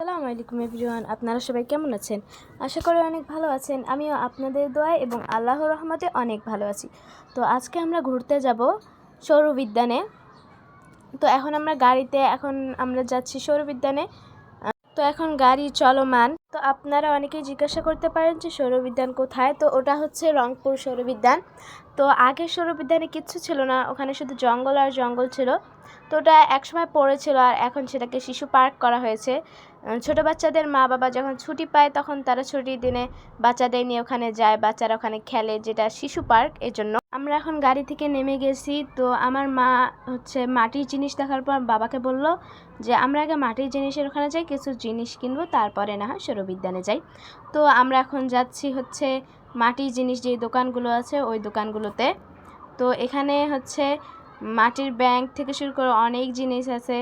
আসসালামু আলাইকুম এভরিওয়ান, আপনারা সবাই কেমন আছেন? আশা করি অনেক ভালো আছেন। আমিও আপনাদের দোয়ায় এবং আল্লাহর রহমতে অনেক ভালো আছি। তো আজকে আমরা ঘুরতে যাব সৌর বিদ্যানে। তো এখন আমরা গাড়িতে, এখন আমরা যাচ্ছি সৌর বিদ্যানে। তো এখন গাড়ি চলমান। তো আপনারা অনেকেই জিজ্ঞাসা করতে পারেন যে সৌরবিদ্যান কোথায়? তো ওটা হচ্ছে রংপুর সৌরবিদ্যান তো আগে সৌরবিদ্যানে কিচ্ছু ছিল না। ওখানে শুধু জঙ্গল আর জঙ্গল ছিল। তো ওটা একসময় পড়েছিল আর এখন সেটাকে শিশু পার্ক করা হয়েছে। ছোট বাচ্চাদের মা বাবা যখন ছুটি পায় তখন তারা ছুটির দিনে বাচ্চাদের নিয়ে ওখানে যায়, বাচ্চারা ওখানে খেলে যেটা শিশু পার্কের জন্য আমরা এখন গাড়ি থেকে নেমে গেছি, তো আমার মা হচ্ছে মাটির জিনিস দেখার পর বাবাকে বলল যে, আমরা আগে মাটির জিনিসের ওখানে যাই, কিছু জিনিস কিনবো, তারপরে না হয় সৌরবিদ্যানে যাই। তো আমরা এখন যাচ্ছি হচ্ছে মাটির জিনিস যে দোকানগুলো আছে, ওই দোকানগুলোতে। তো এখানে হচ্ছে মাটির ব্যাংক থেকে শুরু করে অনেক জিনিস আছে।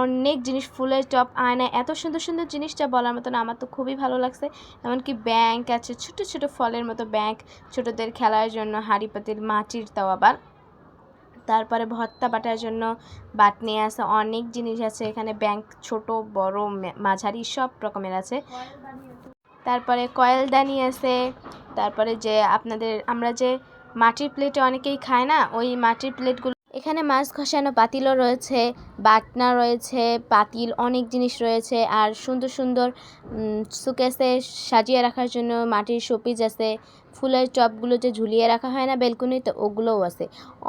অনেক জিনিস, ফুলের টপ আয়না এত সুন্দর সুন্দর জিনিসটা বলার মতন আমার তো খুবই ভালো লাগছে। এমনকি ব্যাংক আছে, ছোট ছোট ফলের মতো ব্যাংক ছোটদের খেলার জন্য হাঁড়ি পাতিল, মাটির তাও আবার। তারপরে ভর্তা বাটার জন্য বাটনি আছে, অনেক জিনিস আছে। এখানে ব্যাংক ছোট, বড় মাঝারি সব রকমের আছে। তারপরে কয়েলদানি আছে। তারপরে যে আপনাদের, আমরা যে মাটির প্লেটে অনেকেই খায় না? ওই মাটির প্লেটগুলো এখানে মাছ ঘষানো পাতিলও রয়েছে, বাটনা রয়েছে, পাতিল অনেক জিনিস রয়েছে, আর সুন্দর সুন্দর সুকেসে সাজিয়ে রাখার জন্য মাটির শোপিস আছে। ফুলের টপগুলো যে ঝুলিয়ে রাখা হয় না বেলকুনিতে ওগুলোও আছে।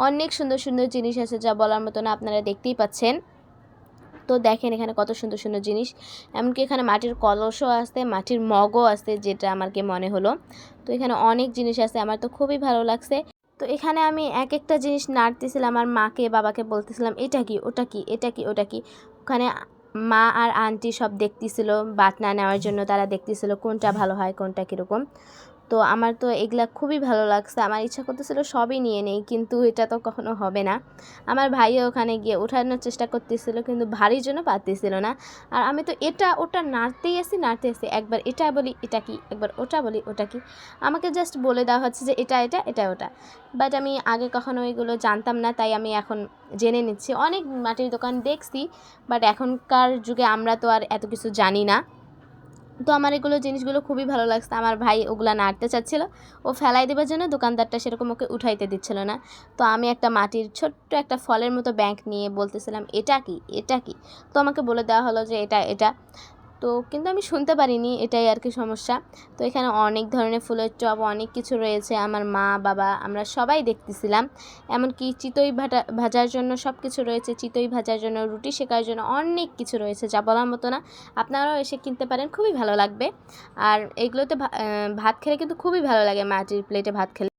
অনেক সুন্দর সুন্দর জিনিস আছে যা বলার মতো না আপনারা দেখতেই পাচ্ছেন। তো দেখেন এখানে কত সুন্দর সুন্দর জিনিস। এমনকি এখানে মাটির কলসও আছে, মাটির মগও আছে, যেটা আমাকে মনে হলো। তো এখানে অনেক জিনিস আছে, আমার তো খুবই ভালো লাগছে। তো এখানে আমি এক একটা জিনিস নাড়তেছিলাম, আমার মাকে, বাবাকে বলতেছিলাম, এটা কি, ওটা কি, এটা কি, ওটা কি? ওখানে মা আর আন্টি সব দেখতেছিল, বাটনা নেওয়ার জন্য তারা দেখতেছিল কোনটা ভালো হয়, কোনটা কীরকম। তো আমার তো এগুলা খুবই ভালো লাগছে। আমার ইচ্ছা করতেছিল সবই নিয়ে নেই, কিন্তু এটা তো কখনো হবে না। আমার ভাইও ওখানে গিয়ে ওঠানোর চেষ্টা করতেছিল, কিন্তু ভারীর জন্য পারতেছিল না। আর আমি তো এটা ওটা নাড়তেই আসি নাড়তে আসি একবার এটা বলি, এটা কি? একবার ওটা বলি, ওটা কি? আমাকে জাস্ট বলে দেওয়া হচ্ছে যে এটা এটা এটা, ওটা। বাট আমি আগে কখনো এগুলো জানতাম না, তাই আমি এখন জেনে নিচ্ছি। অনেক মাটির দোকান দেখছি বাট এখনকার যুগে আমরা তো আর এত কিছু জানি না। তো আমার এগুলো জিনিসগুলো খুবই ভালো লাগছে। আমার ভাই ওগুলো নাড়তে চাচ্ছিলো। ও ফেলাই দেবার জন্য দোকানদারটা সেরকম ওকে উঠাইতে দিচ্ছিল না। তো আমি একটা মাটির ছোট্ট একটা ফলের মতো ব্যাংক নিয়ে বলতেছিলাম, এটা কি? এটা কি? তো আমাকে বলে দেওয়া হলো যে, এটা এটা। তো কিন্তু আমি শুনতে পারিনি, এটাই আর কি সমস্যা। তো এখানে অনেক ধরনের ফুলের টব, অনেক কিছু রয়েছে। আমার মা, বাবা, আমরা সবাই দেখতেছিলাম। এমনকি চিতই ভাটা, ভাজার জন্য সব কিছু রয়েছে। চিতই ভাজার জন্য, রুটি শেখার জন্য অনেক কিছু রয়েছে যা বলার মতো না। আপনারাও এসে কিনতে পারেন, খুবই ভালো লাগবে। আর এগুলোতে ভাত খেলে কিন্তু খুবই ভালো লাগে মাটির প্লেটে ভাত খেলে।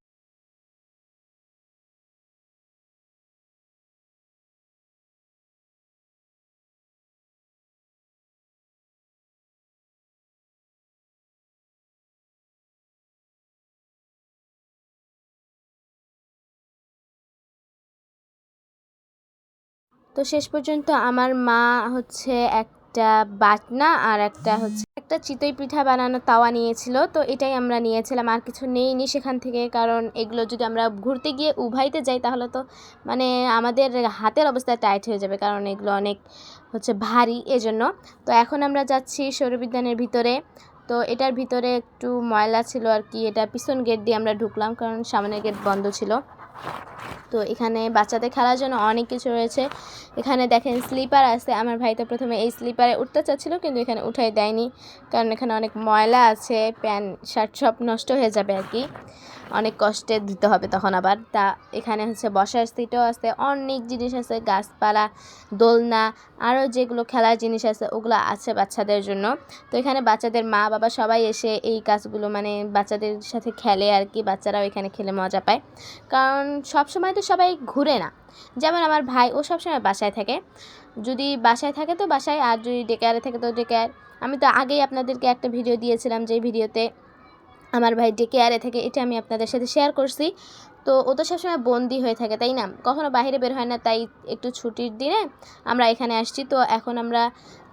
তো শেষ পর্যন্ত আমার মা হচ্ছে একটা বাটনা আর একটা হচ্ছে একটা চিতই পিঠা বানানো তাওয়া নিয়েছিল। তো এটাই আমরা নিয়েছিলাম, আর কিছু নেইনি সেখান থেকে, কারণ এগুলো যদি আমরা ঘুরতে গিয়ে উভাইতে যাই তাহলে তো মানে আমাদের হাতের অবস্থা টাইট হয়ে যাবে, কারণ এগুলো অনেক হচ্ছে ভারী এজন্য। তো এখন আমরা যাচ্ছি সৌরবিজ্ঞানের ভিতরে। তো এটার ভিতরে একটু ময়লা ছিল আর কি, এটা পিছন গেট দিয়ে আমরা ঢুকলাম, কারণ সামনের গেট বন্ধ ছিল। তো এখানে বাচ্চাদের খেলার জন্য অনেক কিছু রয়েছে। এখানে দেখেন স্লিপার আছে। আমার ভাই তো প্রথমে এই স্লিপারে উঠতে চাচ্ছিলো, কিন্তু এখানে উঠাই দেয়নি। কারণ এখানে অনেক ময়লা আছে, প্যান্ট, শার্ট সব নষ্ট হয়ে যাবে আর কি। অনেক কষ্টে দিতে হবে তখন আবার। তা এখানে হচ্ছে বসার সিটও আছে, অনেক জিনিস আছে, গাছপালা, দোলনা আরও যেগুলো খেলার জিনিস আছে, ওগুলো আছে বাচ্চাদের জন্য। তো এখানে বাচ্চাদের মা বাবা সবাই এসে এই কাজগুলো মানে বাচ্চাদের সাথে খেলে আর কি, বাচ্চারাও এখানে খেলে মজা পায়। কারণ সব সময় তো সবাই ঘুরে না। যেমন আমার ভাই, ও সবসময় বাসায় থাকে। যদি বাসায় থাকে তো বাসায়, আর যদি ডেকেয়ারে থাকে তো ডেকেয়ার আমি তো আগেই আপনাদেরকে একটা ভিডিও দিয়েছিলাম যে ভিডিওতে আমার ভাই ডেকেয়ারে থেকে, এটা আমি আপনাদের সাথে শেয়ার করছি। তো ও তো সবসময় বন্দি হয়ে থাকে, তাই না? কখনো বাইরে বের হয় না, তাই একটু ছুটির দিনে আমরা এখানে আসছি। তো এখন আমরা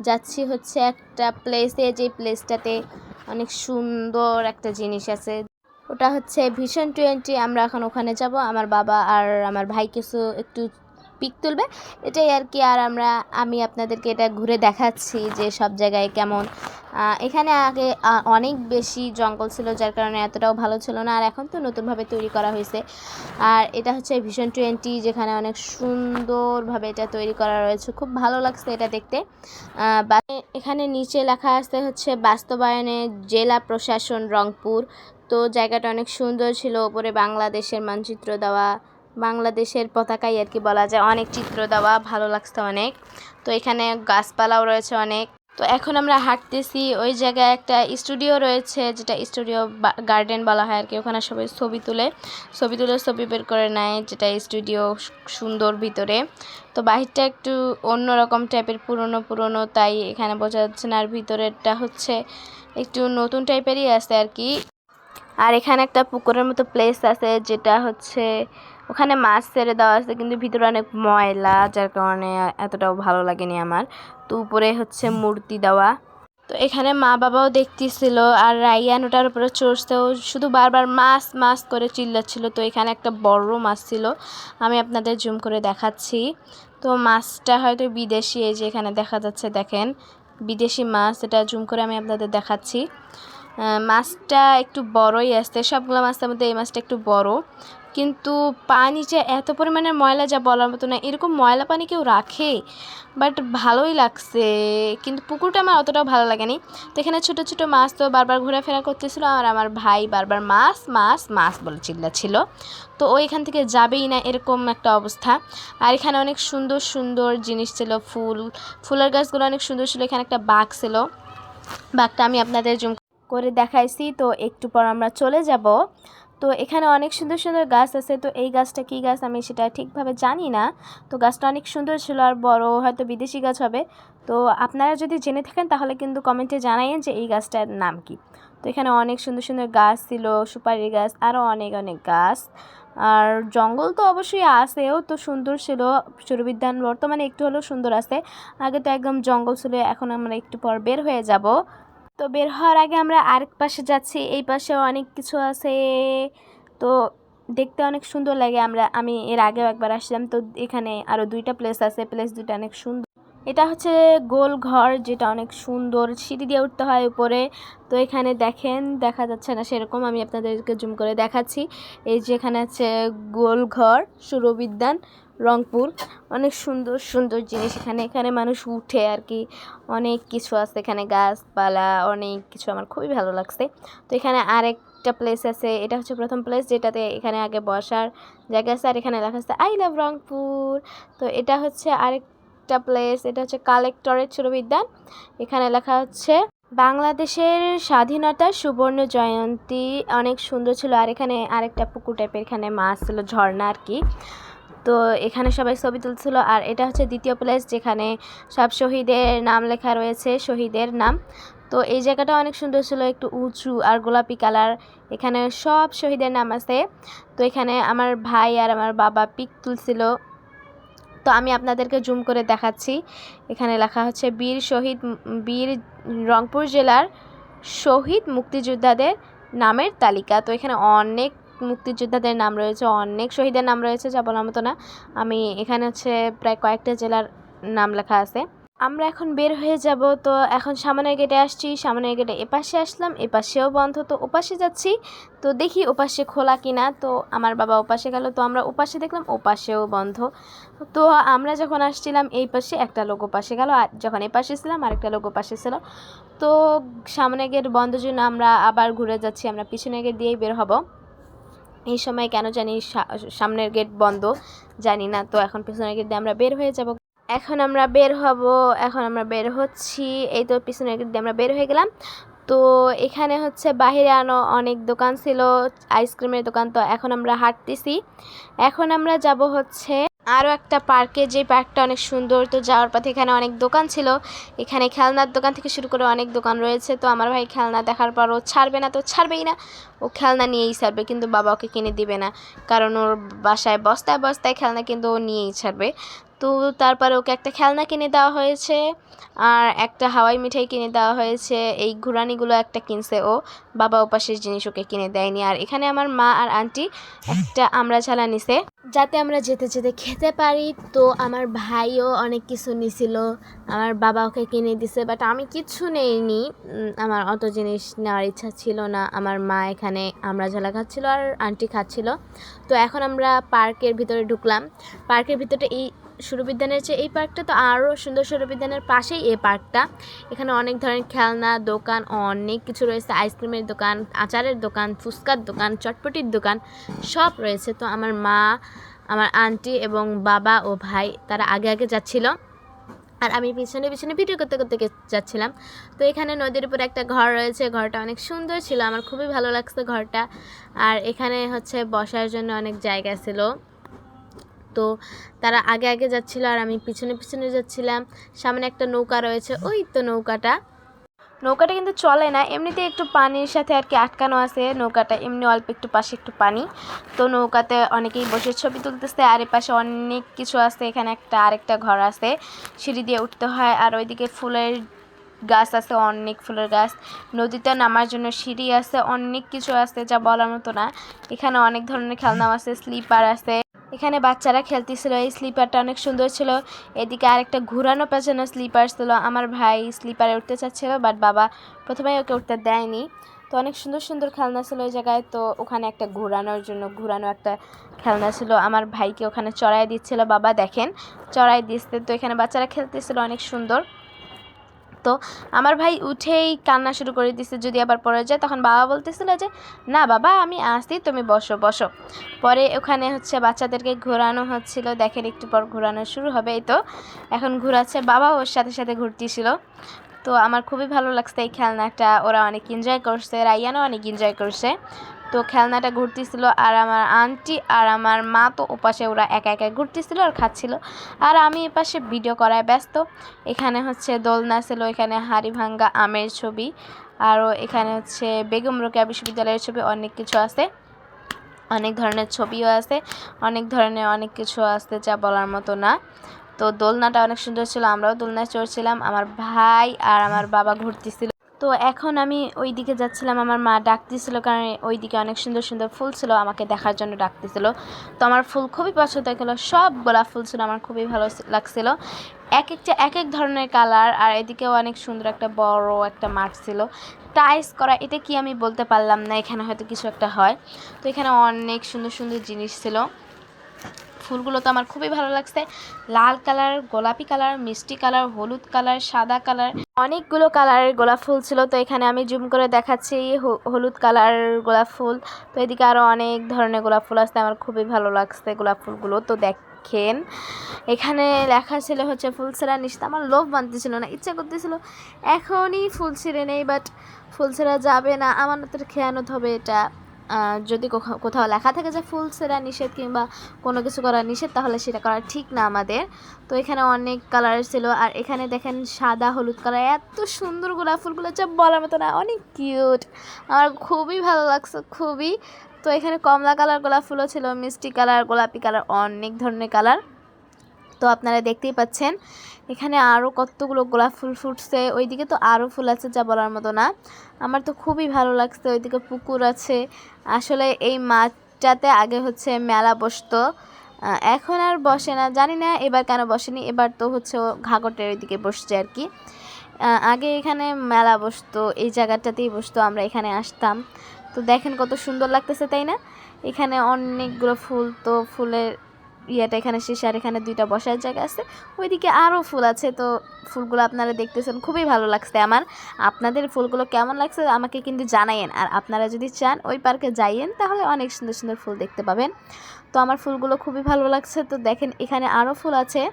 যাচ্ছি হচ্ছে একটা প্লেসে যে প্লেসটাতে অনেক সুন্দর একটা জিনিস আছে। ওটা হচ্ছে ভীষণ টোয়েন্টি আমরা এখন ওখানে যাব। আমার বাবা আর আমার ভাই কিছু একটু পিক তুলবে। এটাই আর কি, আর আমরা, আমি আপনাদেরকে এটা ঘুরে দেখাচ্ছি যে সব জায়গায় কেমন। এখানে আগে অনেক বেশি জঙ্গল ছিল, যার কারণে এতটাও ভালো ছিল না, আর এখন তো নতুনভাবে তৈরি করা হয়েছে। আর এটা হচ্ছে ভিশন টোয়েন্টি যেখানে অনেক সুন্দরভাবে এটা তৈরি করা রয়েছে। খুব ভালো লাগছে এটা দেখতে। এখানে নিচে লেখা আছে হচ্ছে, বাস্তবায়নে জেলা প্রশাসন রংপুর। তো জায়গাটা অনেক সুন্দর ছিল, ওপরে বাংলাদেশের মানচিত্র দেওয়া। বাংলাদেশের পতাকাই আর কি বলা যায়। অনেক চিত্র দেওয়া, ভালো লাগছে অনেক। তো এখানে গাছপালাও রয়েছে অনেক। তো এখন আমরা হাঁটতেছি, ওই জায়গায় একটা স্টুডিও রয়েছে, যেটা স্টুডিও গার্ডেন বলা হয় আর কি। ওখানে সবাই ছবি তুলে ছবি তুলে ছবি বের করে নেয়, যেটা স্টুডিও সুন্দর ভিতরে। তো বাহিরটা একটু অন্যরকম টাইপের পুরনো পুরনো, তাই এখানে বোঝা যাচ্ছে না। আর ভিতরেরটা হচ্ছে একটু নতুন টাইপেরই আছে আর কি। আর এখানে একটা পুকুরের মতো প্লেস আছে, যেটা হচ্ছে ওখানে মাছ ছেড়ে দেওয়া আছে, কিন্তু ভিতরে অনেক ময়লা, যার কারণে এতটাও ভালো লাগেনি আমার। তো উপরে হচ্ছে মূর্তি দেওয়া। তো এখানে মা বাবাও দেখতেছিল, আর রাইয়ান ওটার উপরে চড়ছেও শুধু বারবার মাছ মাছ করে চিল্লাচ্ছিল। তো এখানে একটা বড় মাছ ছিল, আমি আপনাদের জুম করে দেখাচ্ছি। তো মাছটা হয়তো বিদেশি, এই যে এখানে দেখা যাচ্ছে, দেখেন। বিদেশি মাছ, এটা জুম করে আমি আপনাদের দেখাচ্ছি। মাছটা একটু বড়ই আসছে সবগুলো মাছের মধ্যে এই মাছটা একটু বড়। কিন্তু পানি যে এত পরিমাণে ময়লা যা বলার মতো না, এরকম ময়লা পানি কেউ রাখে? বাট ভালোই লাগছে। কিন্তু পুকুরটা আমার অতটাও ভালো লাগেনি। তো এখানে ছোটো ছোটো মাছ তো বারবার ঘোরাফেরা করতেছিল আর আমার ভাই বারবার মাছ মাছ মাছ বলে চিল্লাছিল তো ও এখান থেকে যাবেই না, এরকম একটা অবস্থা। আর এখানে অনেক সুন্দর সুন্দর জিনিস ছিল, ফুল। ফুলের গাছগুলো অনেক সুন্দর ছিল, এখানে একটা বাঘ ছিল। বাঘটা আমি আপনাদের জুম করে দেখাইছি, তো একটু পর আমরা চলে যাব। তো এখানে অনেক সুন্দর সুন্দর গাছ আছে। তো এই গাছটা কী গাছ আমি সেটা ঠিকভাবে জানি না। তো গাছটা অনেক সুন্দর ছিল আর বড় হয়তো বিদেশি গাছ হবে। তো আপনারা যদি জেনে থাকেন তাহলে কিন্তু কমেন্টে জানাইন যে এই গাছটার নাম কি। তো এখানে অনেক সুন্দর সুন্দর গাছ ছিল সুপারি গাছ আরও অনেক অনেক গাছ। আর জঙ্গল তো অবশ্যই আছেও, তো সুন্দর ছিল। সুরবিদ্যান বর্তমানে একটু হলেও সুন্দর আছে। আগে তো একদম জঙ্গল ছিল, এখন আমরা একটু পর বের হয়ে যাব। তো বের হওয়ার আগে আমরা আরেক পাশে যাচ্ছি, এই পাশেও অনেক কিছু আছে। তো দেখতে অনেক সুন্দর লাগে, আমরা, আমি এর আগেও একবার আসলাম। তো এখানে আরও দুইটা প্লেস আছে প্লেস দুইটা অনেক সুন্দর। এটা হচ্ছে গোল ঘর, যেটা অনেক সুন্দর। সিঁড়ি দিয়ে উঠতে হয় উপরে। তো এখানে দেখেন, দেখা যাচ্ছে না সেরকম, আমি আপনাদেরকে জুম করে দেখাচ্ছি। এই যে এখানে আছে গোল ঘর সুরবিদ্যান রংপুর। অনেক সুন্দর সুন্দর জিনিস এখানে। এখানে মানুষ উঠে আর কি অনেক কিছু আছে এখানে, গাছপালা, অনেক কিছু। আমার খুবই ভালো লাগছে। তো এখানে আরেকটা প্লেস আছে। এটা হচ্ছে প্রথম প্লেস যেটাতে এখানে আগে বসার জায়গা আছে। আর এখানে লেখা আছে আই লাভ রংপুর। তো এটা হচ্ছে আরেকটা প্লেস এটা হচ্ছে কালেক্টরের সুরবিদ্যান। এখানে লেখা হচ্ছে, বাংলাদেশের স্বাধীনতা, সুবর্ণ জয়ন্তী। অনেক সুন্দর ছিল। আর এখানে আরেকটা পুকুর টাইপের এখানে মাছ ছিল, ঝর্ণা আর কি তো এখানে সবাই ছবি তুলছিল আর এটা হচ্ছে দ্বিতীয় প্লেস যেখানে সব শহীদের নাম লেখা রয়েছে, শহীদের নাম। তো এই জায়গাটা অনেক সুন্দর ছিল, একটু উঁচু আর গোলাপি কালার এখানে সব শহীদের নাম আছে। তো এখানে আমার ভাই আর আমার বাবা পিক তুলছিল। তো আমি আপনাদেরকে জুম করে দেখাচ্ছি। এখানে লেখা হচ্ছে, বীর শহীদ, বীর রংপুর জেলার শহীদ মুক্তিযোদ্ধাদের নামের তালিকা। তো এখানে অনেক মুক্তিযোদ্ধাদের নাম রয়েছে, অনেক শহীদের নাম রয়েছে যা বলার মতো না। আমি এখানে হচ্ছে প্রায় কয়েকটা জেলার নাম লেখা আছে। আমরা এখন বের হয়ে যাব, তো এখন সামনের গেটে আসছি, সামনের গেটে এপাশে আসলাম, এপাশেও বন্ধ, তো ওপাশে যাচ্ছি, তো দেখি ওপাশে খোলা কিনা। তো আমার বাবা ওপাশে গেল, তো আমরা ওপাশে দেখলাম ওপাশেও বন্ধ। তো আমরা যখন আসছিলাম, এই পাশে একটা লোক ওপাশে গেল, আর যখন এই পাশে ছিলাম, আরেকটা লোক ওপাশে ছিল। তো সামনে গেট বন্ধ জন্য আমরা আবার ঘুরে যাচ্ছি, আমরা পিছনে গেট দিয়েই বের হব। এই সময় কেন জানি সামনের গেট বন্ধ, জানি না। তো এখন পিছনের গেট দিয়ে আমরা বের হয়ে যাব। এখন আমরা বের হব, এখন আমরা বের হচ্ছি। এই তো পিছনের গেট দিয়ে আমরা বের হয়ে গেলাম। তো এখানে হচ্ছে বাহিরে আনো অনেক দোকান ছিল আইসক্রিমের দোকান। তো এখন আমরা হাঁটতেছি। এখন আমরা যাব হচ্ছে আরও একটা পার্কে যে পার্কটা অনেক সুন্দর। তো যাওয়ার পথে এখানে অনেক দোকান ছিল। এখানে খেলনার দোকান থেকে শুরু করে অনেক দোকান রয়েছে। তো আমার ভাই খেলনা দেখার পর ও ছাড়বে না, তো ছাড়বেই না। ও খেলনা নিয়েই ছাড়বে, কিন্তু বাবা ওকে কিনে দিবে না। কারণ ওর বাসায় বস্তায় বস্তায় খেলনা কিন্তু ও নিয়েই ছাড়বে। তো তারপরে ওকে একটা খেলনা কিনে দেওয়া হয়েছে আর একটা হাওয়াই মিঠাই কিনে দেওয়া হয়েছে। এই ঘুরানিগুলো একটা কিনছে ও। বাবা ওপাশের জিনিস ওকে কিনে দেয়নি। আর এখানে আমার মা আর আন্টি একটা আমরা ঝালা নিছে। যাতে আমরা যেতে যেতে খেতে পারি, তো আমার ভাইও অনেক কিছু নিছিল। আমার বাবা ওকে কিনে দিছে বাট আমি কিচ্ছু নেইনি। আমার অত জিনিস নেওয়ার ইচ্ছা ছিল না। আমার মা এখানে আমরা ঝালা খাচ্ছিল আর আন্টি খাচ্ছিল। তো এখন আমরা পার্কের ভিতরে ঢুকলাম। পার্কের ভিতরে এই সুরবিদ্যানের চেয়ে এই পার্কটা, তো আরও সুন্দর সুরবিদ্যানের পাশেই এই পার্কটা। এখানে অনেক ধরনের খেলনা, দোকান, অনেক কিছু রয়েছে। আইসক্রিমের দোকান, আচারের দোকান, ফুচকার দোকান, চটপটির দোকান, সব রয়েছে। তো আমার মা, আমার আন্টি এবং বাবা ও ভাই, তারা আগে আগে যাচ্ছিল। আর আমি পিছনে পিছনে ভিডিও করতে করতে যাচ্ছিলাম। তো এখানে নদীর উপর একটা ঘর রয়েছে। ঘরটা অনেক সুন্দর ছিল। আমার খুবই ভালো লাগছে ঘরটা। আর এখানে হচ্ছে বসার জন্য অনেক জায়গা ছিল। তো তারা আগে আগে যাচ্ছিল আর আমি পিছনে পিছনে যাচ্ছিলাম। সামনে একটা নৌকা রয়েছে, ওই তো নৌকাটা। নৌকাটা কিন্তু চলে না এমনিতে একটু পানির সাথে আর কি আটকানো আছে। নৌকাটা এমনি অল্প একটু পাশে একটু পানি। তো নৌকাতে অনেকেই বসে ছবি তুলতেছে, আর পাশে অনেক কিছু আছে, এখানে একটা আরেকটা ঘর আছে। সিঁড়ি দিয়ে উঠতে হয়, আর ওইদিকে ফুলের গাছ আছে, অনেক ফুলের গাছ। নদীতে নামার জন্য সিঁড়ি আছে, অনেক কিছু আছে, যা বলার মতো না। এখানে অনেক ধরনের খেলনাও আছে, স্লিপার আছে। এখানে বাচ্চারা খেলতেছিল, এই স্লিপারটা অনেক সুন্দর ছিল। এদিকে আরেকটা ঘুরানো পেছানো স্লিপার ছিল। আমার ভাই স্লিপারে উঠতে চাচ্ছিল বাট বাবা প্রথমেই ওকে উঠতে দেয়নি। তো অনেক সুন্দর সুন্দর খেলনা ছিল ওই জায়গায়। তো ওখানে একটা ঘোরানোর জন্য, ঘোরানো একটা খেলনা ছিল। আমার ভাইকে ওখানে চড়াই দিচ্ছিল, বাবা দেখেন, চড়াই দিচ্ছে। তো এখানে বাচ্চারা খেলতেছিল, অনেক সুন্দর। তো আমার ভাই উঠেই কান্না শুরু করে দিচ্ছে যদি আবার পড়ে যায় তখন বাবা বলতেছিল যে, না বাবা, আমি আসি তুমি বসো বসো। পরে ওখানে হচ্ছে বাচ্চাদেরকে ঘোরানো হচ্ছিল, দেখেন একটু পর ঘোরানো শুরু হবে, এই তো এখন ঘোরাচ্ছে বাবা, ওর সাথে সাথে ঘুরতেছিল তো আমার খুবই ভালো লাগছে এই খেলনাটা, ওরা অনেক এনজয় করছে, রাইয়ানও অনেক এনজয় করছে। তো খেলনাটা ঘুরতেছিল আর আমার আন্টি আর আমার মা তো ওপাশে ওরা একা একা ঘুরতেছিল আর খাচ্ছিল। আর আমি এপাশে ভিডিও করায় ব্যস্ত। এখানে হচ্ছে দোলনা ছিল, এখানে হাড়ি ভাঙ্গা আমের ছবি, আরও এখানে হচ্ছে বেগম রোকেয়া বিশ্ববিদ্যালয়ের ছবি অনেক কিছু আছে। অনেক ধরনের ছবিও আছে, অনেক ধরনের অনেক কিছু আছে যা বলার মতো না। তো দোলনাটা অনেক সুন্দর ছিল, আমরাও দোলনায় চড়ছিলাম। আমার ভাই আর আমার বাবা ঘুরতেছিল। তো এখন আমি ওই দিকে যাচ্ছিলাম, আমার মা ডাকতেছিল কারণ ওই দিকে অনেক সুন্দর সুন্দর ফুল ছিল, আমাকে দেখার জন্য ডাকতেছিল। তো আমার ফুল খুবই পছন্দ গেলো সব গোলাপ ফুল ছিল, আমার খুবই ভালো লাগছিল। এক একটা, এক এক ধরনের কালার, আর এদিকেও অনেক সুন্দর একটা বড় একটা মাঠ ছিল। টাইস করা, এটা কি আমি বলতে পারলাম না, এখানে হয়তো কিছু একটা হয়। তো এখানে অনেক সুন্দর সুন্দর জিনিস ছিল। ফুলগুলো তো আমার খুবই ভালো লাগছে। লাল কালার, গোলাপি কালার, মিষ্টি কালার, হলুদ কালার, সাদা কালার। অনেকগুলো কালারের গোলাপ ফুল ছিল, তো এখানে আমি জুম করে দেখাচ্ছি হলুদ কালার গোলাপ ফুল। তো এদিকে আরও অনেক ধরনের গোলাপ ফুল আসতে আমার খুবই ভালো লাগছে গোলাপ ফুলগুলো। তো দেখেন, এখানে লেখা ছিল হচ্ছে, ফুল ছেঁড়া নিশ্চিত আমার লোভ মানতেছিল না, ইচ্ছা করতেছিল, এখনই ফুল ছিঁড়ে নেই বাট ফুল ছেঁড়া যাবে না, আমানতের খেয়ানত হবে এটা। যদি কোথাও লেখা থাকে যে ফুল ছেঁড়া নিষেধ কিংবা কোনো কিছু করা নিষেধ, তাহলে সেটা করা ঠিক না আমাদের। তো এখানে অনেক কালার ছিল, আর এখানে দেখেন সাদা, হলুদ কালার এত সুন্দর গোলাপ ফুলগুলো যা বলার মতো না, অনেক কিউট আমার খুবই ভালো লাগছে, খুবই। তো এখানে কমলা কালার গোলাপ ফুলও ছিল, মিষ্টি কালার গোলাপি কালার অনেক ধরনের কালার তো আপনারা দেখতেই পাচ্ছেন এখানে আরও কতগুলো গোলাপ ফুল ফুটছে, ওইদিকে তো আরও ফুল আছে যা বলার মতো না। আমার তো খুবই ভালো লাগছে, ওইদিকে পুকুর আছে। আসলে এই মাঠটাতে আগে হচ্ছে মেলা বসতো। এখন আর বসে না, জানি না এবার কেন বসেনি, এবার তো হচ্ছে ঘাগটের ওইদিকে বসছে আর কি। আগে এখানে মেলা বসতো, এই জায়গাটাতেই বসতো, আমরা এখানে আসতাম। তো দেখেন কত সুন্দর লাগতেছে, তাই না? এখানে অনেকগুলো ফুল, তো ফুলের ইয়েটা এখানে শেষ, আর এখানে দুইটা বসার জায়গা আছে। ওইদিকে আরও ফুল আছে, তো ফুলগুলো আপনারা দেখতেছেন, খুবই ভালো লাগছে আমার। আপনাদের ফুলগুলো কেমন লাগছে আমাকে কিন্তু জানাইয়েন, আর আপনারা যদি চান ওই পার্কে যাইয়েন, তাহলে অনেক সুন্দর সুন্দর ফুল দেখতে পাবেন। তো আমার ফুলগুলো খুবই ভালো লাগছে, তো দেখেন এখানে আরও ফুল আছে।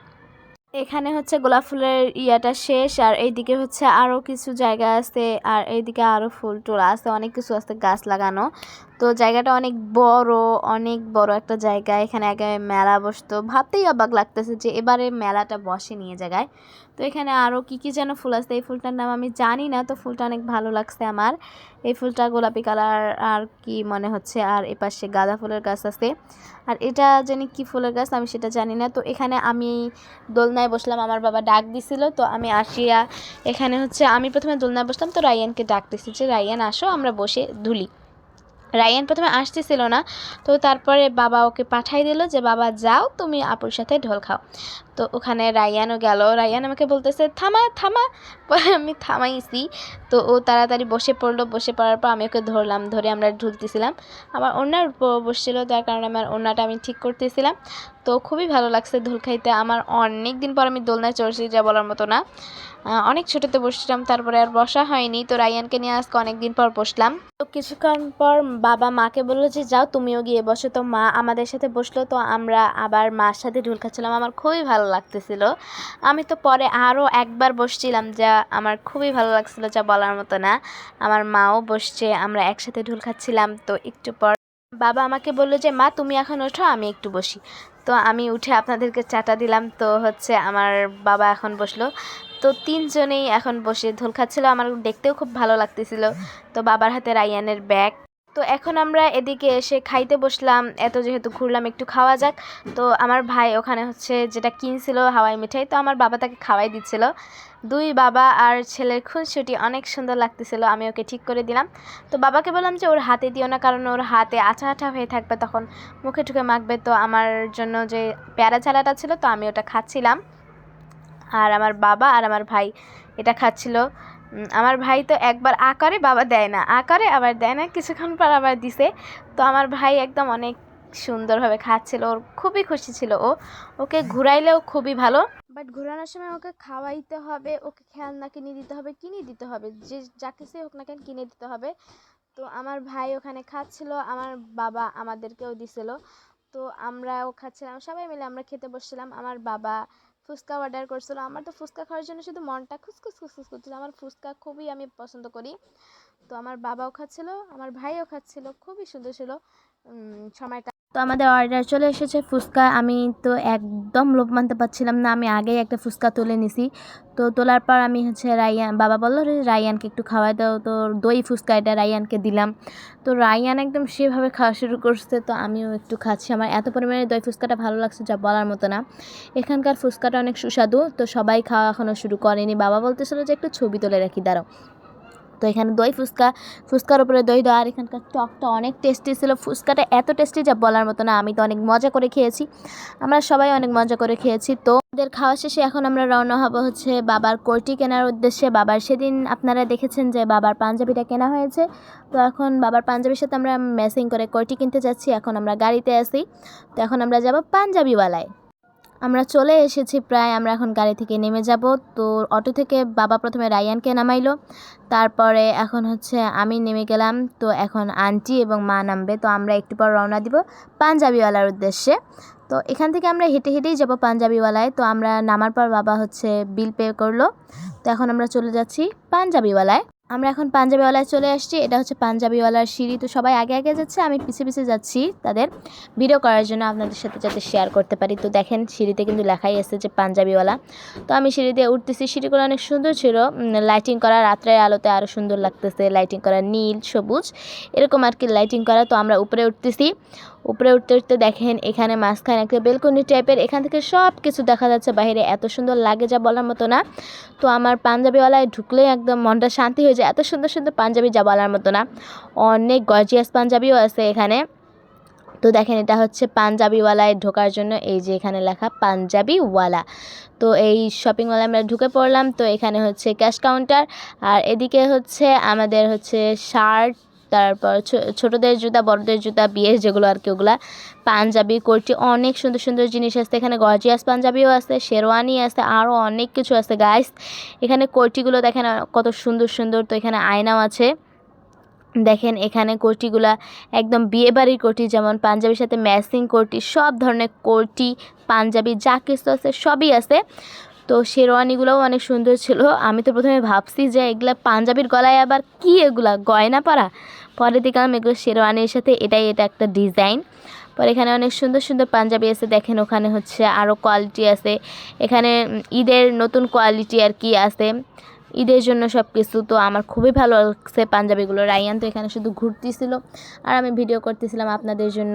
এখানে হচ্ছে গোলাপ ফুলের ইয়াটা শেষ, আর এইদিকে হচ্ছে আরও কিছু জায়গা আছে, আর এইদিকে আরও ফুল টুল আছে, অনেক কিছু আছে, গাছ লাগানো। তো জায়গাটা অনেক বড় অনেক বড় একটা জায়গা। এখানে আগে মেলা বসতো। ভাবতেই অবাক লাগতেছে যে এবারে মেলাটা বসে নিয়ে জায়গায়। তো এখানে আরও কী কী যেন ফুল আসছে এই ফুলটার নাম আমি জানি না, তো ফুলটা অনেক ভালো লাগছে আমার। এই ফুলটা গোলাপি কালার আর কি মনে হচ্ছে, আর এপাশে গাঁদা ফুলের গাছ আছে। আর এটা জানি কি ফুলের গাছ, আমি সেটা জানি না। তো এখানে আমি দোলনায় বসলাম, আমার বাবা ডাক দিছিল, তো আমি আসিয়া এখানে হচ্ছে, আমি প্রথমে দোলনায় বসলাম, তো রায়ানকে ডাক দিছি যে, রায়ান, আসো, আমরা বসে ধুলি। রায়ান প্রথমে আসতেছিল না। তো তারপরে বাবা ওকে পাঠাই দিল যে, বাবা, যাও, তুমি আপুর সাথে ঢোল খাও। তো ওখানে রায়ানও গেল। রায়ান আমাকে বলতেছে, থামা থামা। পরে আমি থামাইছি। তো ও তাড়াতাড়ি বসে পড়ল। বসে পড়ার পর আমি ওকে ধরলাম, ধরে আমরা ঢুলতেছিলাম। আমার ওনার বসছিল তার কারণে আমার ওনাটা আমি ঠিক করতেছিলাম। তো খুবই ভালো লাগছে দোল খাইতে। আমার অনেক দিন পর আমি দোলনায় চড়ছি, যা বলার মতো না। অনেক ছোটোতে বসছিলাম, তারপরে আর বসা হয়নি। তো রায়ানকে নিয়ে আজকে অনেক দিন পর বসলাম। তো কিছুক্ষণ পর বাবা মাকে বলল যে, যাও তুমিও গিয়ে বসো। তো মা আমাদের সাথে বসল। তো আমরা আবার মার সাথে ঢুল খাচ্ছিলাম। আমার খুবই ভালো লাগতেছিল। আমি তো পরে আরও একবার বসছিলাম যা আমার খুবই ভালো লাগছিল যা বলার মতো না। আমার মাও বসছে, আমরা একসাথে ঢুল খাচ্ছিলাম, তো একটু পর বাবা আমাকে বলল যে, মা, তুমি এখন ওঠো, আমি একটু বসি। তো আমি উঠে আপনাদেরকে চাটা দিলাম, তো হচ্ছে আমার বাবা এখন বসল। তো তিনজনেই এখন বসে ঢোল খাচ্ছিল, আমার দেখতেও খুব ভালো লাগতেছিল। তো বাবার হাতে রায়ানের ব্যাগ তো এখন আমরা এদিকে এসে খাইতে বসলাম। এত যেহেতু ঘুরলাম, একটু খাওয়া যাক। তো আমার ভাই ওখানে হচ্ছে যেটা কিনছিল, হাওয়াই মিঠাই, তো আমার বাবা তাকে খাওয়াই দিচ্ছিল। দুই বাবা আর ছেলের খুনসুটি অনেক সুন্দর লাগতেছিল, আমি ওকে ঠিক করে দিলাম। তো বাবাকে বললাম যে, ওর হাতে দিও না, কারণ ওর হাতে আঠা আঠা হয়ে থাকবে, তখন মুখে ঠুকে মাখবে। তো আমার জন্য যে প্যারা ছালাটা ছিল, তো আমি ওটা খাচ্ছিলাম। আর আমার বাবা আর আমার ভাই এটা খাচ্ছিল। আমার ভাই তো একবার আকারে বাবা দেয় না। আকারে আবার দেয় না, কিছুক্ষণ পর আবার দিছে। তো আমার ভাই একদম অনেক সুন্দরভাবে খাচ্ছিল, ওর খুবই খুশি ছিল ও। ওকে ঘুরাইলেও খুবই ভালো। বাট ঘোরানোর সময় ওকে খাওয়াইতে হবে, ওকে খেলনা কিনে দিতে হবে, কিনে দিতে হবে। যে যা কিছুই হোক না কেন কিনে দিতে হবে। তো আমার ভাই ওখানে খাচ্ছিল, আমার বাবা আমাদেরকেও দিছিল। তো আমরাও খাচ্ছিলাম, সবাই মিলে আমরা খেতে বসছিলাম। আমার বাবা ফুচকা অর্ডার করছিল। আমার তো ফুচকা খাওয়ার জন্য শুধু মনটা খুসখুস খুসখুস করছিল। আমার ফুচকা খুবই আমি পছন্দ করি। তো আমার বাবাও খাচ্ছিল, আমার ভাইও খাচ্ছিল, খুবই সুন্দর ছিল। সময়টা আমাদের অর্ডার চলে এসেছে ফুচকা। আমি তো একদম লোভ মানতে পারছিলাম না, আমি আগেই একটা ফুচকা তুলে নিছি। তো তোলার পর আমি হচ্ছে রায়ান বাবা বলল রে রায়ানকে একটু খাওয়াই দাও। তো দই ফুচকা এটা রায়ানকে দিলাম। তো রায়ান একদম সেভাবে খাওয়া শুরু করছে, তো আমিও একটু খাচ্ছি। আমার এত পরিমাণে দই ফুচকাটা ভালো লাগছে যা বলার মতো না। এখানকার ফুচকাটা অনেক সুস্বাদু, তো সবাই খাওয়া এখনও শুরু করেনি। বাবা বলতেছিল যে, একটু ছবি তুলে রাখি, দাঁড়াও। তো এখানে দই ফুচকা, ফুচকার উপরে দই দেওয়া, আর এখানকার টকটা অনেক টেস্টি ছিল। ফুচকাটা এত টেস্টি যা বলার মতো না, আমি তো অনেক মজা করে খেয়েছি। আমরা সবাই অনেক মজা করে খেয়েছি। তো আমাদের খাওয়া শেষে এখন আমরা রওনা হব হচ্ছে বাবার কোর্টি কেনার উদ্দেশ্যে। বাবার সেদিন আপনারা দেখেছেন যে বাবার পাঞ্জাবিটা কেনা হয়েছে। তো এখন বাবার পাঞ্জাবির সাথে আমরা ম্যাচিং করে কোর্টি কিনতে যাচ্ছি। এখন আমরা গাড়িতে আছি। তো এখন আমরা যাব পাঞ্জাবিওয়ালায়। আমরা চলে এসেছি প্রায়, আমরা এখন গাড়ি থেকে নেমে যাব। তো অটো থেকে বাবা প্রথমে রায়ানকে নামাইলো। তারপরে এখন হচ্ছে আমি নেমে গেলাম। তো এখন আন্টি এবং মা নামবে। তো আমরা একটু পর রওনা দিব পাঞ্জাবিওয়ালার উদ্দেশ্যে। তো এখান থেকে আমরা হেঁটে হেঁটেই যাব পাঞ্জাবিওয়ালায়। তো আমরা নামার পর বাবা হচ্ছে বিল পে করল। তো এখন আমরা চলে যাচ্ছি পাঞ্জাবিওয়ালায়। আমরা এখন পাঞ্জাবিওয়ালায় চলে আসছি। এটা হচ্ছে পাঞ্জাবিওয়ালার সিঁড়ি। তো সবাই আগে আগে যাচ্ছে, আমি পিছে পিছে যাচ্ছি তাদের ভিডিও করার জন্য আপনাদের সাথে যাতে শেয়ার করতে পারি। তো দেখেন, সিঁড়িতে কিন্তু লেখাই আছে যে পাঞ্জাবিওয়ালা। তো আমি সিঁড়ি দিয়ে উঠতেছি। সিঁড়িগুলো অনেক সুন্দর ছিল। লাইটিং করা রাত্রের আলোতে আরও সুন্দর লাগতেছে। লাইটিং করা নীল, সবুজ, এরকম আর কি লাইটিং করা। তো আমরা উপরে উঠতেছি। উপরে উঠতে উঠতে দেখেন এখানে মাঝখানে একটা বেলকনি টাইপের এখান থেকে সব কিছু দেখা যাচ্ছে বাইরে। এত সুন্দর লাগে যা বলার মতো না। তো আমার পাঞ্জাবিওয়ালায় ঢুকলে একদম মনটা শান্তি হয়ে যায়। এত সুন্দর সুন্দর পাঞ্জাবি যা বলার মতো না। অনেক গর্জিয়াস পাঞ্জাবিও আছে এখানে। তো দেখেন এটা হচ্ছে পাঞ্জাবিওয়ালায় ঢোকার জন্য এই যে এখানে লেখা পাঞ্জাবিওয়ালা। তো এই শপিং মলে আমরা ঢুকে পড়লাম। তো এখানে হচ্ছে ক্যাশ কাউন্টার আর এদিকে হচ্ছে আমাদের হচ্ছে শার্ট তারপর ছোটদের জুতা, বড়দের জুতা, বিয়ের যেগুলো আর কি, ওগুলা, পাঞ্জাবি কোর্টি অনেক সুন্দর সুন্দর জিনিস আছে। এখানে গর্জিয়াস পাঞ্জাবিও আছে, শেরওয়ানি আছে আরও অনেক কিছু আছে গাইস এখানে কোর্টিগুলো দেখেন কত সুন্দর সুন্দর তো এখানে আয়নাও আছে। দেখেন এখানে কোটিগুলা একদম বিয়েবাড়ির কোটি যেমন পাঞ্জাবির সাথে ম্যাচিং কোটি সব ধরনের কোটি পাঞ্জাবি, যা কিছু আছে, সবই আছে। তো শেরওয়ানিগুলোও অনেক সুন্দর ছিল। আমি তো প্রথমে ভাবছি যে এগুলো পাঞ্জাবির গলায় আবার কি এগুলা? গয়না পরা পরে দেখলাম এগুলো শেরওয়ানির সাথে এটাই, এটা একটা ডিজাইন। পরে এখানে অনেক সুন্দর সুন্দর পাঞ্জাবি আছে। দেখেন ওখানে হচ্ছে আরও কোয়ালিটি আছে। এখানে ঈদের নতুন কোয়ালিটি আর কি আছে। ঈদের জন্য সব কিছু তো আমার খুবই ভালো লাগছে পাঞ্জাবিগুলো। রায়ান তো এখানে শুধু ঘুরতেছিল আর আমি ভিডিও করতেছিলাম আপনাদের জন্য।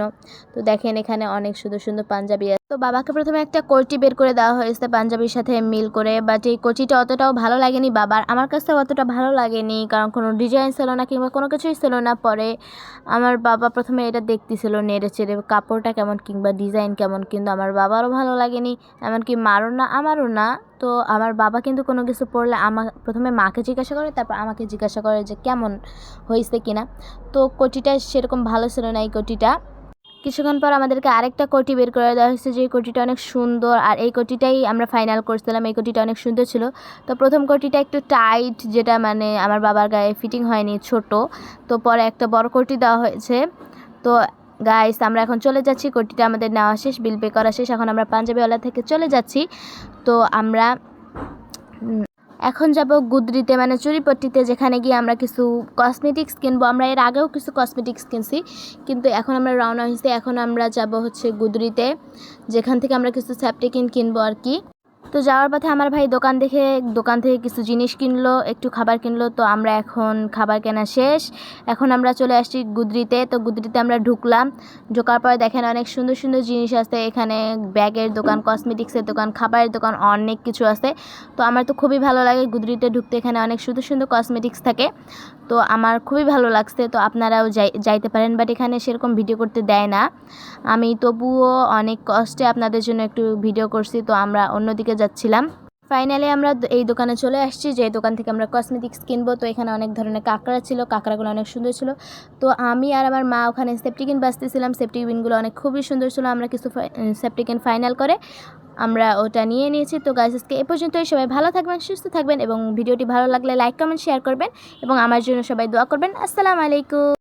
তো দেখেন এখানে অনেক সুন্দর সুন্দর পাঞ্জাবি আছে। তো বাবাকে প্রথমে একটা কোটি বের করে দেওয়া হয়েছে পাঞ্জাবির সাথে মিল করে বাট এই কোটিটা অতটাও ভালো লাগেনি বাবার। আমার কাছে অতটা ভালো লাগেনি, কারণ কোনো ডিজাইন ছিল না কিংবা কোনো কিছুই ছিল না। পরে আমার বাবা প্রথমে এটা দেখতেছিল নেড়ে চেড়ে, কাপড়টা কেমন কিংবা ডিজাইন কেমন, কিন্তু আমার বাবারও ভালো লাগেনি। এমনকি মারও না, আমারও না। তো আমার বাবা কিন্তু কোনো কিছু পড়লে আমার প্রথমে মাকে জিজ্ঞাসা করে, তারপর আমাকে জিজ্ঞাসা করে যে কেমন হয়েছে কিনা। তো কোটিটা সেরকম ভালো ছিল না এই কোটিটা। কিছুক্ষণ পর আমাদেরকে আরেকটা কোটি বের করে দেওয়া হয়েছে, যে এই কোটিটা অনেক সুন্দর। আর এই কোটিটাই আমরা ফাইনাল করছিলাম, এই কোটিটা অনেক সুন্দর ছিল। তো প্রথম কোটিটা একটু টাইট যেটা মানে আমার বাবার গায়ে ফিটিং হয়নি, ছোট। তো পরে একটা বড় কোটি দেওয়া হয়েছে। তো গাইস আমরা এখন চলে যাচ্ছি, কোটিটা আমাদের নেওয়া শেষ বিল পে করা শেষ, এখন আমরা পাঞ্জাবিওয়ালা থেকে চলে যাচ্ছি। তো আমরা এখন যাব গুদরিতে মানে চুরিপট্টিতে যেখানে গিয়ে আমরা কিছু কসমেটিক্স কিনবো। আমরা এর আগেও কিছু কসমেটিক্স কিনছি, কিন্তু এখন আমরা রওনা হয়েছি। এখন আমরা যাব হচ্ছে গুদরিতে, যেখান থেকে আমরা কিছু স্যাপটিকিন কিনবো আর কি। তো যাওয়ার পথে আমার ভাই দোকান দেখে, দোকান থেকে কিছু জিনিস কিনলো, একটু খাবার কিনলো। তো আমরা এখন খাবার কেনা শেষ। এখন আমরা চলে আসছি গুদরিতে। তো গুদরিতে আমরা ঢুকলাম। ঢোকার পরে দেখেন অনেক সুন্দর সুন্দর জিনিস আছে। এখানে ব্যাগের দোকান কসমেটিক্সের দোকান, খাবারের দোকান, অনেক কিছু আছে। তো আমার তো খুবই ভালো লাগে গুদরিতে ঢুকতে। এখানে অনেক সুন্দর সুন্দর কসমেটিক্স থাকে। তো আমার খুবই ভালো লাগছে। তো আপনারাও যাই, যাইতে পারেন। বাট এখানে সেরকম ভিডিও করতে দেয় না। আমি তবুও অনেক কষ্টে আপনাদের জন্য একটু ভিডিও করছি। তো আমরা অন্যদিকে যাচ্ছিলাম। ফাইনালি আমরা এই দোকানে চলে আসছি, যে দোকান থেকে আমরা কসমেটিক্স কিনবো। তো এখানে অনেক ধরনের কাঁকড়া ছিল, কাঁকড়াগুলো অনেক সুন্দর ছিল। তো আমি আর আমার মা ওখানে সেপটিকিন বাঁচতেছিলাম। সেপটিকিনগুলো অনেক খুবই সুন্দর ছিল। আমরা কিছু সেপটিকিন ফাইনাল করে আমরা ওটা নিয়ে নিয়েছি। তো গাইজ আজকে এ পর্যন্তই। সবাই ভালো থাকবেন, সুস্থ থাকবেন এবং ভিডিওটি ভালো লাগলে লাইক কমেন্ট শেয়ার করবেন এবং আমার জন্য সবাই দোয়া করবেন। আসসালামু আলাইকুম।